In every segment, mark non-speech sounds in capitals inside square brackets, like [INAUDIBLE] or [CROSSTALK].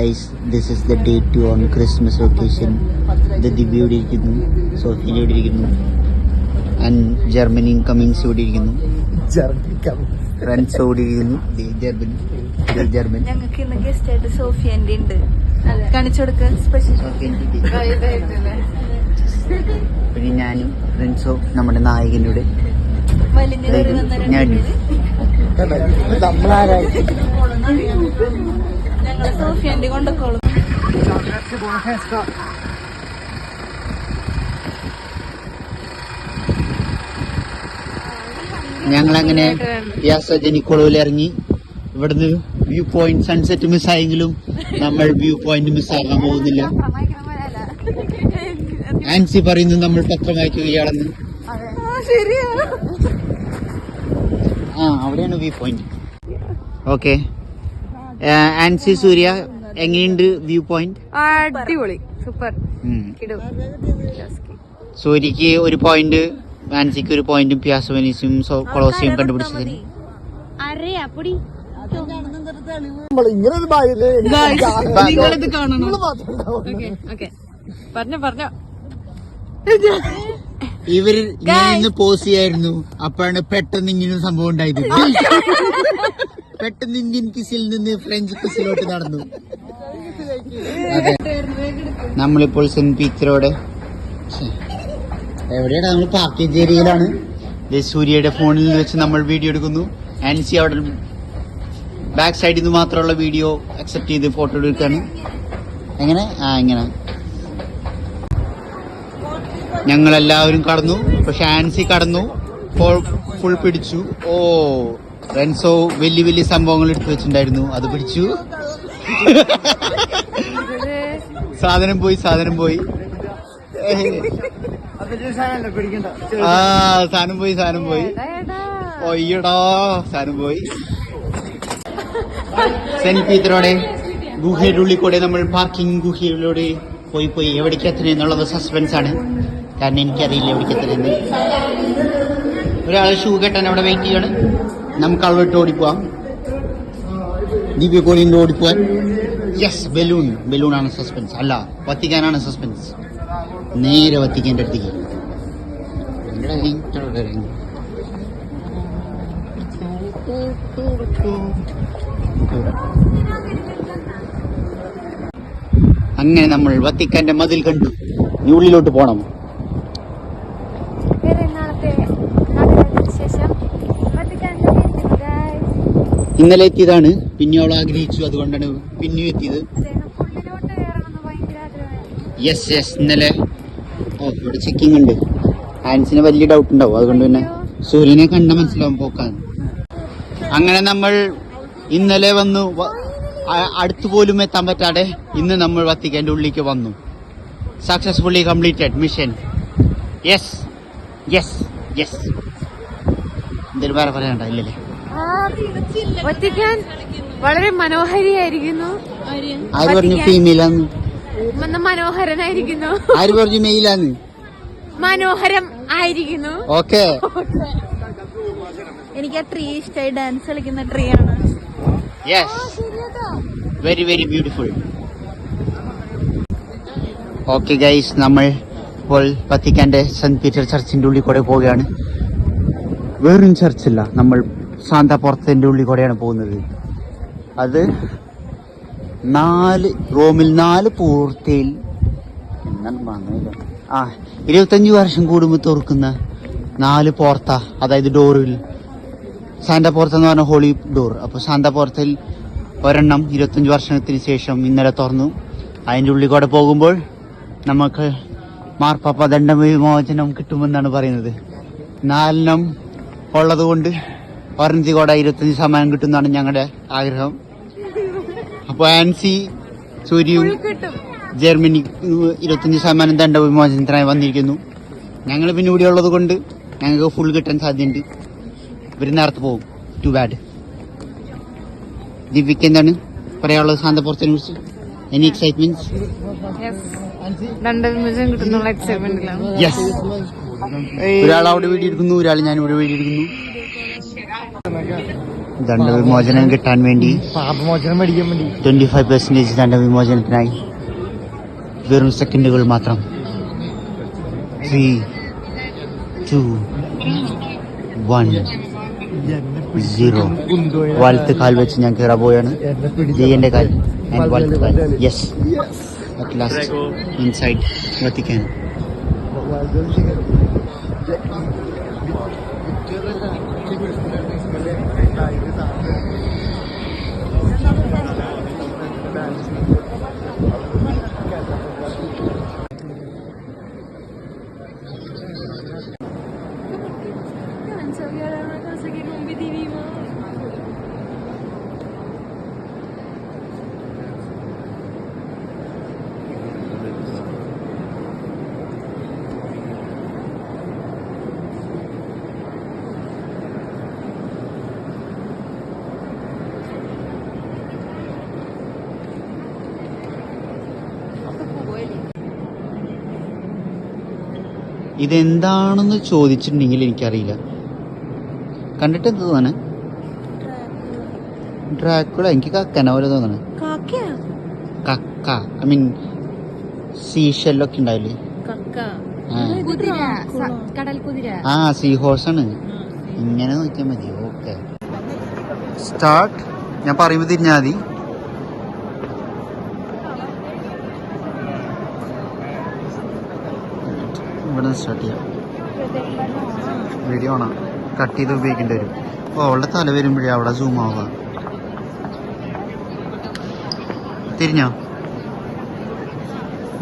Guys this is the day two on Christmas occasion ഇത് ദിവ്യ ഇവിടെ ഇരിക്കുന്നു സോഫിയ ഇവിടെ ഇരിക്കുന്നു ആൻഡ് ജർമ്മനി കമ്മിങ്സ് ഇവിടെ ഇരിക്കുന്നു. ഫ്രണ്ട്സ് ഇവിടെ ഇരിക്കുന്നു. ദേ ജർമ്മനി ദേ ജർമ്മൻ ഞങ്ങൾക്ക് ഇന്ന് ഗസ്റ്റ് ആയിട്ട് സോഫിയന്റെ ഉണ്ട്. കാണിച്ചു കൊടുക്ക സ്പെഷ്യൽ പിന്നെ ഞാനും ഫ്രണ്ട്സോ നമ്മുടെ നായകനോട് വലിഞ്ഞ കയറി വന്ന ഞാൻ ഞങ്ങൾ സോഫിയന്റെ കൊണ്ടക്കോളും ഞങ്ങൾ അങ്ങനെ വ്യാസജനിക്കുളവിൽ ഇറങ്ങി. ഇവിടുന്ന് വ്യൂ പോയിന്റ് സൺസെറ്റ് മിസ്സായെങ്കിലും നമ്മൾ വ്യൂ പോയിന്റ് മിസ്സാകാൻ പോകുന്നില്ല. ആൻസി പറയുന്നു നമ്മൾ പത്രം വായിക്കുകയാണെന്ന്. ആ അവിടെയാണ് view point okay Ancy Surya എങ്ങനെയുണ്ട് വ്യൂ പോയിന്റ് അടിപൊളി. സൂപ്പർ. സൂര്യക്ക് ഒരു പോയിന്റ് ആൻസിക്ക് ഒരു പോയിന്റും പിയാസോവനീസും കൊളോസിയും കണ്ടുപിടിച്ചതിന്. അറിയാ പൊടി നിങ്ങളിത് കാണണം. ഓക്കെ പറഞ്ഞോ പറഞ്ഞോ. ഇവർ ഞാൻ ഇന്ന് പോസ് ചെയ്യായിരുന്നു. അപ്പോഴാണ് പെട്ടെന്ന് ഇങ്ങനെ സംഭവം ഉണ്ടായത്. [LAUGHS] പെട്ടെന്ന് ഇന്ത്യൻ കിസിൽ നിന്ന് ഫ്രഞ്ച് കിസിലോട്ട് നടന്നു. അതെ. നമ്മളിപ്പോൾ സെന്റ് പീറ്ററോടെ. എവിടെയാണ് നമ്മൾ പാക്കേജ് ഏരിയയിലാണ്. സൂര്യയുടെ ഫോണിൽ വെച്ച് നമ്മൾ വീഡിയോ എടുക്കുന്നു. ആൻസി അവിടെ ബാക്ക് സൈഡിൽ നിന്ന് മാത്രമുള്ള വീഡിയോ അക്സെപ്റ്റ് ചെയ്ത് ഫോട്ടോ എടുക്കാണ് എങ്ങനെ? ആ എങ്ങനെ ഞങ്ങൾ എല്ലാവരും കടന്നു. പക്ഷെ ആൻസി കടന്നു. ഫുൾ പിടിച്ചു. ഓ. റെൻസോ വലിയ വലിയ സംഭവങ്ങൾ എടുത്തു വെച്ചിട്ടുണ്ടായിരുന്നു. അത് പിടിച്ചു. സാധനം പോയി സാധനം പോയി. ആ സാധനം പോയി സാധനം പോയി. ഒയ്യടാ സാധനം പോയി. സെന്റ് പീറ്ററോടെ ഗുഹയുടെ ഉള്ളിൽ കൂടെ നമ്മൾ പാർക്കിംഗ് ഗുഹയിലൂടെ പോയി പോയി. എവിടേക്ക് എത്തണം എന്നുള്ളത് സസ്പെൻസ് ആണ്. കാരണം എനിക്കറിയില്ല എവിടേക്ക് എത്തണമെന്ന്. ഒരാൾ ഷൂ കെട്ടാൻ അവിടെ വെയിറ്റ് ചെയ്യാണ്. നമുക്ക് അവിടെ ഓടിപ്പോവാം. ദിവ്യ കോളിന്റെ ഓടിപ്പോവാൻ യെസ് ബലൂൺ ആണ് സസ്പെൻസ് അല്ല വത്തിക്കാനാണ് സസ്പെൻസ് നേരെ വത്തിക്കാന്റെ അടുത്തേക്ക്. അങ്ങനെ നമ്മൾ വത്തിക്കാന്റെ മതിൽ കണ്ടു. ഉള്ളിലോട്ട് പോണം. ഇന്നലെ എത്തിയതാണ് പിന്നെ അവൾ ആഗ്രഹിച്ചു. അതുകൊണ്ടാണ് പിന്നെയും എത്തിയത്. യെസ് യെസ് ഇന്നലെ ഓ ഇവിടെ ചെക്കിംഗ് ഉണ്ട്. ഹാൻസിന് വലിയ ഡൗട്ട് ഉണ്ടാവും. അതുകൊണ്ട് പിന്നെ സൂര്യനെ കണ്ട മനസ്സിലാവും പോക്കാൻ അങ്ങനെ നമ്മൾ ഇന്നലെ വന്നു. അടുത്തു പോലും എത്താൻ പറ്റാതെ ഇന്ന് നമ്മൾ വത്തിക്കാന്റെ ഉള്ളിലേക്ക് വന്നു. Successfully completed mission yes yes yes എന്തൊരു വേറെ പറയണ്ട ഇല്ലല്ലേ വത്തിക്കാൻ വളരെ മനോഹരിയായിരിക്കുന്നു. ആര് പറഞ്ഞു ഫീമെയിലാന്ന് മനോഹരനായിരിക്കുന്നു. ആര് പറഞ്ഞു മെയിലാന്ന് മനോഹരം ആയിരിക്കുന്നു. ഓക്കെ. എനിക്ക് ആ ട്രീ ഇഷ്ടമായി ഡാൻസ് കളിക്കുന്ന ട്രീ ആണ്. Yes very very beautiful okay guys നമ്മൾ ഇപ്പോൾ വത്തിക്കാന്റെ സെന്റ് പീറ്റർ ചർച്ചിന്റെ ഉള്ളിൽ കൂടെ പോവുകയാണ്. വേറൊരു ചർച്ചില്ല നമ്മൾ സാന്താ പുറത്തിന്റെ ഉള്ളിൽ കൂടെയാണ് പോകുന്നത്. അത് നാല് റോമിൽ നാല് പൂർത്തിയിൽ ആ ഇരുപത്തഞ്ച് വർഷം കൂടുമ്പോൾ തുറക്കുന്ന നാല് പോർത്ത അതായത് ഡോറിൽ. സാന്ത പോർത്ത എന്ന് പറഞ്ഞാൽ ഹോളി ഡോർ. അപ്പോൾ സാന്ത പോർത്തയിൽ ഒരെണ്ണം ഇരുപത്തഞ്ച് വർഷത്തിന് ശേഷം ഇന്നലെ തുറന്നു. അതിന്റെ ഉള്ളിൽ കൂടെ പോകുമ്പോൾ നമുക്ക് മാർപ്പാപ്പ ദണ്ഡ വിമോചനം കിട്ടുമെന്നാണ് പറയുന്നത്. നാലെണ്ണം ഉള്ളത് കൊണ്ട് കോട ഇരുപത്തഞ്ച് ശതമാനം കിട്ടുന്നതാണ് ഞങ്ങളുടെ ആഗ്രഹം. അപ്പോൾ ആൻസി സൂര്യയും ജർമ്മനി ഇരുപത്തഞ്ച് ശതമാനം ദണ്ഡ വിമോചനത്തിനായി വന്നിരിക്കുന്നു. ഞങ്ങൾ പിന്നെ ഇവിടെ ഉള്ളത് കൊണ്ട് ഞങ്ങൾക്ക് ഫുൾ കിട്ടാൻ സാധ്യതയുണ്ട്. ഇവർ നേരത്തെ പോകും. ടു ബാഡ് ദിവ്യക്ക് എന്താണ് പറയാനുള്ളത് ശാന്തപുറത്തിനെ കുറിച്ച്? എനി എക്സൈറ്റ്മെന്റ് ഒരാൾ അവിടെ വീഡിയോ എടുക്കുന്നു ഒരാൾ ഞാൻ ഇവിടെ വീഡിയോ എടുക്കുന്നു ദണ്ഡവിമോചനം കിട്ടാൻ വേണ്ടി പാപമോചനം മേടിക്കാൻ വേണ്ടി. ട്വന്റി ഫൈവ് പെർസെന്റേജ് ദണ്ഡവിമോചനത്തിനായി വെറും സെക്കൻഡുകൾ മാത്രം. ത്രീ ടു വൺ സീറോ വലത്ത് കാൽ വെച്ച് ഞാൻ കയറാൻ പോയാണ് ജയന്റെ കാൽ വലത്ത് കാൽ yes at last inside Vatican ഇതെന്താണെന്ന് ചോദിച്ചിട്ടുണ്ടെങ്കിൽ എനിക്കറിയില്ല. കണ്ടിട്ട് എന്ത് തോന്നണേ? ഡ്രാക്കുള. എനിക്ക് കക്കന പോലെ തോന്നണേ. കക്ക. ഐ മീൻ സീഷെല്ലൊക്കെ ഉണ്ടാവില്ലേ? ആ. സീ ഹോഴ്സ് ആണ് ഇങ്ങനെ നോക്കിയാൽ മതി. ഓക്കെ. സ്റ്റാർട്ട്. ഞാൻ പറയുമ്പോൾ തിരിഞ്ഞാൽ മതി. ഇവിടെ സ്റ്റാർട്ട് ചെയ്യാം. വീഡിയോ ആണ്. കട്ട് ചെയ്ത് ഉപയോഗിക്കേണ്ടി വരും. അപ്പോൾ അവളുടെ തല വരുമ്പോഴേ അവിടെ സൂം ആവുക. തിരിഞ്ഞോ?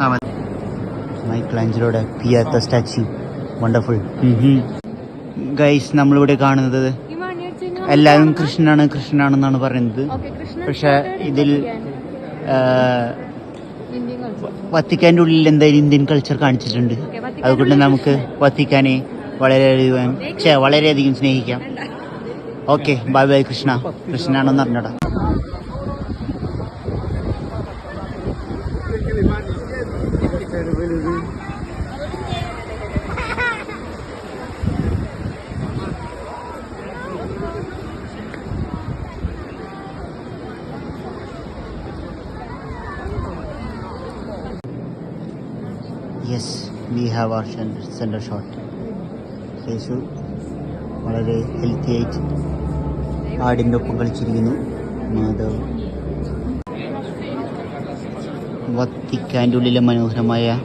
ആ മതി. മൈക്കിളാഞ്ചലോടെ പിയാത്ത സ്റ്റാച്യു വണ്ടർഫുൾ ഗൈസ് നമ്മളിവിടെ കാണുന്നത് എല്ലാവരും കൃഷ്ണനാണ് കൃഷ്ണനാണെന്നാണ് പറയുന്നത്. ഓക്കെ കൃഷ്ണ പക്ഷെ ഇതിൽ വത്തിക്കാന്റെ ഉള്ളിൽ എന്തായാലും ഇന്ത്യൻ കൾച്ചർ കാണിച്ചിട്ടുണ്ട്. അതുകൊണ്ട് നമുക്ക് വത്തിക്കാനെ വളരെയധികം വളരെയധികം സ്നേഹിക്കാം. Okay bye bye Krishna. കൃഷ്ണനാണെന്ന് അറിഞ്ഞോടാ yes we have our centre shot. യേശു വളരെ ഹെൽത്തി ആയിട്ട് ആടിന്റെ ഒപ്പം കളിച്ചിരിക്കുന്നു. മാധവ് വത്തിക്കാന്റെ ഉള്ളിലെ മനോഹരമായ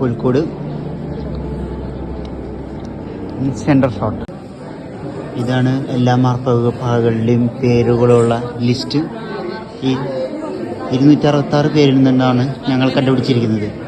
പുൽക്കോട്. Centre shot. ഇതാണ് എല്ലാ മാർപ്പകളുടെയും പേരുകളുള്ള ലിസ്റ്റ്. ഈ ഇരുന്നൂറ്റി അറുപത്തി ആറ് പേരിൽ നിന്നാണ് ഞങ്ങൾ കണ്ടുപിടിച്ചിരിക്കുന്നത്.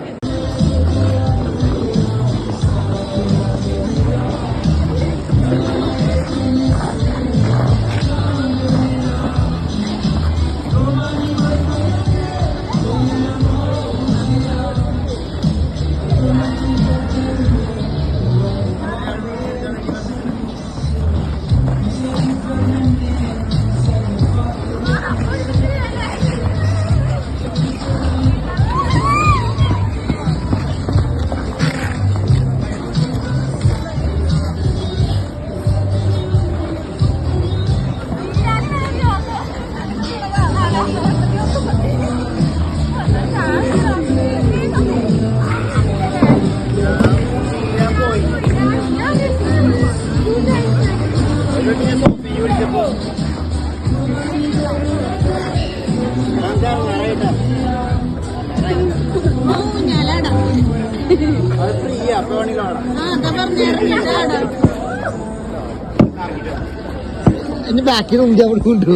ডাকির উম যাব কুন্ডু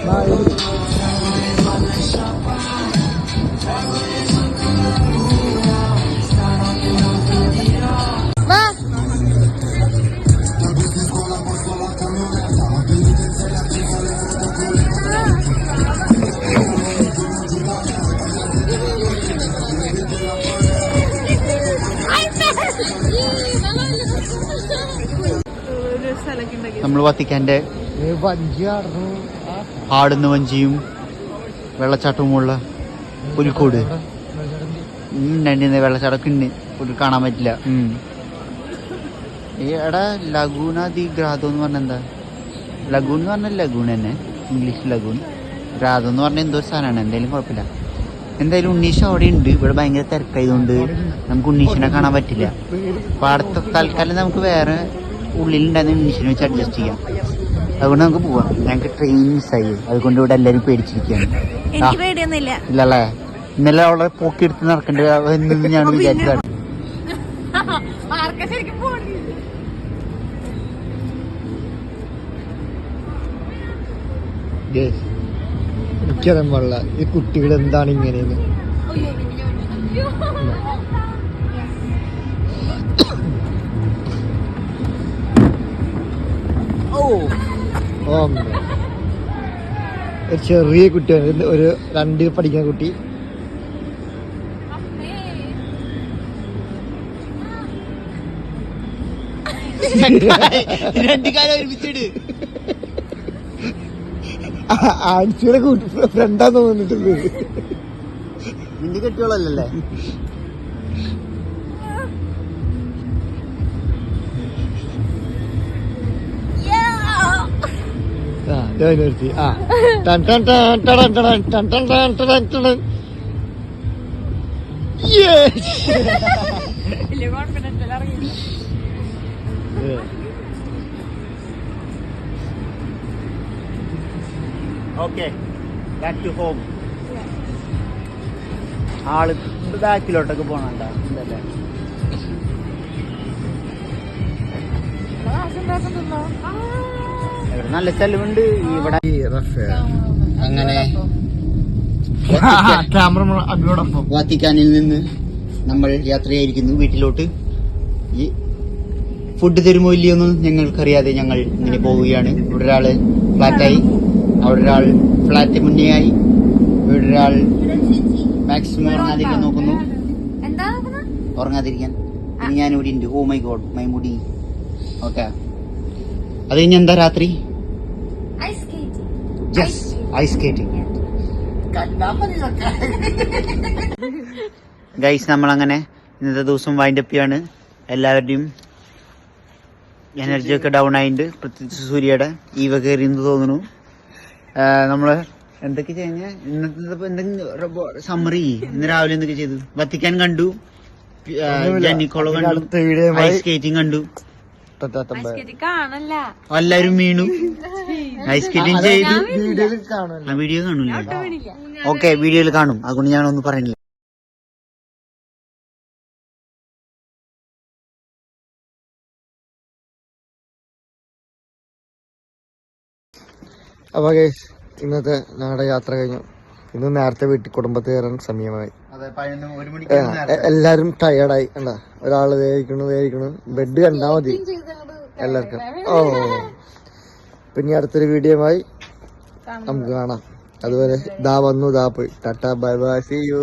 Bye. നമ്മൾ വത്തിക്കാന്റെ ആടുന്ന വഞ്ചിയും വെള്ളച്ചാട്ടവുമുള്ള പുലിക്കോട് ഉണ്ട് വെള്ളച്ചാട്ടമൊക്കെ ഉണ്ട്. പുലി കാണാൻ പറ്റില്ല. ഈ എടാ ലഗൂന ദി ഗ്രാദോ എന്ന് പറഞ്ഞ എന്താ? ലഗൂൺ എന്ന് പറഞ്ഞാൽ ലഗൂൺ തന്നെ. English lagoon. ഗ്രാദോ എന്ന് പറഞ്ഞാൽ എന്തോ ഒരു സാധനമാണ്. എന്തായാലും കുഴപ്പമില്ല. എന്തായാലും ഉണ്ണീഷ് അവിടെ ഉണ്ട്. ഇവിടെ ഭയങ്കര തിരക്കായതുകൊണ്ട് നമുക്ക് ഉണ്ണീഷിനെ കാണാൻ പറ്റില്ല. അപ്പൊ അടുത്ത തൽക്കാലം നമുക്ക് വേറെ ഉള്ളിലുണ്ടായിരുന്ന ഉണ്ണീഷിനെ വെച്ച് അഡ്ജസ്റ്റ് ചെയ്യാം. അതുകൊണ്ട് നമുക്ക് പോവാം. ഞങ്ങൾക്ക് ട്രെയിൻ മിസ്സായി അതുകൊണ്ട് ഇവിടെ എല്ലാവരും പേടിച്ചിരിക്കുകയാണ് ഇല്ലല്ലേ? ഇന്നലെ അവളെ പൊക്കിയെടുത്ത് നടക്കേണ്ട. എന്ന് ഞാൻ വിചാരിച്ചതാണ്. [LAUGHS] എനിക്കറിയാൻ പാടില്ല ഈ കുട്ടികൾ എന്താണ് ഇങ്ങനെയെന്ന് ഒരു ചെറിയ കുട്ടിയാണ്. ഒരു രണ്ട് പഠിക്കുന്ന കുട്ടി. രണ്ട് കാലം ഒരുമിച്ചിട്. ആൻസിയുടെ ഫ്രണ്ടാന്ന് തോന്നിട്ടുണ്ട് നിന്റെ കെട്ടിയോളല്ലേ നിർത്തി ആ. ടൺ ടൺ ഓക്കെ ബാക്ക് ടു ഹോം ആൾ ബാക്കിലോട്ടൊക്കെ പോണണ്ട? എന്തല്ലേ നല്ല ചെലവുണ്ട്. ഇവിടെ. അങ്ങനെ. വത്തിക്കാനിൽ നിന്ന് നമ്മൾ യാത്രയായിരിക്കുന്നു വീട്ടിലോട്ട്. ഈ ഫുഡ് തരുമോ ഇല്ലയോന്നും ഞങ്ങൾക്കറിയാതെ ഞങ്ങൾ ഇങ്ങനെ പോവുകയാണ്. ഇവിടെ ഒരാൾ ഫ്ലാറ്റായി. അവിടെ ഒരാൾ ഫ്ലാറ്റ് മുന്നേ ആയി ഇവിടെ ഒരാൾ മാക്സിമം ഉറങ്ങാതിരിക്കാൻ നോക്കുന്നു. എന്താ ഉറങ്ങാതിരിക്കാൻ. ഇനി ഞാൻ ഇവിടെ ഉണ്ട്. ഓ മൈ ഗോഡ് മൈ മുടി ഓക്കെ അത് കഴിഞ്ഞ് എന്താ രാത്രി? ജസ് ഐസ് സ്കേറ്റിംഗ് ഗൈസ് നമ്മളങ്ങനെ ഇന്നത്തെ ദിവസം വൈൻഡ് അപ്പ് ചെയ്യാണ്. എല്ലാവരുടെയും എനർജി ഒക്കെ ഡൗൺ ആയിട്ടുണ്ട് പ്രത്യേകിച്ച് സൂര്യയുടെ ഈവ കയറി എന്ന് തോന്നുന്നു. ആ, നമ്മൾ എന്തൊക്കെ കഴിഞ്ഞ ഇന്നത്തെ എന്തെങ്കിലും സമ്മറി ഇന്ന് രാവിലെ എന്തൊക്കെ ചെയ്തു? വത്തിക്കാൻ കണ്ടു. ജനിക്കോളോ കണ്ടു. ഐസ് സ്കേറ്റിംഗ് കണ്ടു. എല്ലാരും വീണു. ഐസ് സ്കേറ്റിംഗ് ചെയ്തു വീഡിയോയിൽ കാണുമല്ലോ. ആ വീഡിയോ കാണൂല ഓക്കെ വീഡിയോയിൽ കാണും. അതുകൊണ്ട് ഞാനൊന്നും പറയുന്നില്ല. അപ്പൊ ഗൈസ് ഇന്നത്തെ ഞങ്ങളുടെ യാത്ര കഴിഞ്ഞു. ഇന്ന് നേരത്തെ വീട്ടിൽ കുടുംബത്തിൽ കയറാൻ സമയമായി. എല്ലാരും ടയേർഡായി എന്താ ഒരാൾ വേവിക്കണു വേവിക്കണു. ബെഡ് കണ്ടാ മതി. എല്ലാവർക്കും. ഓ. പിന്നെ അടുത്തൊരു വീഡിയോയുമായി നമുക്ക് കാണാം. അതുപോലെ ദാ വന്നു ദാ പോയി. Tata bye bye see you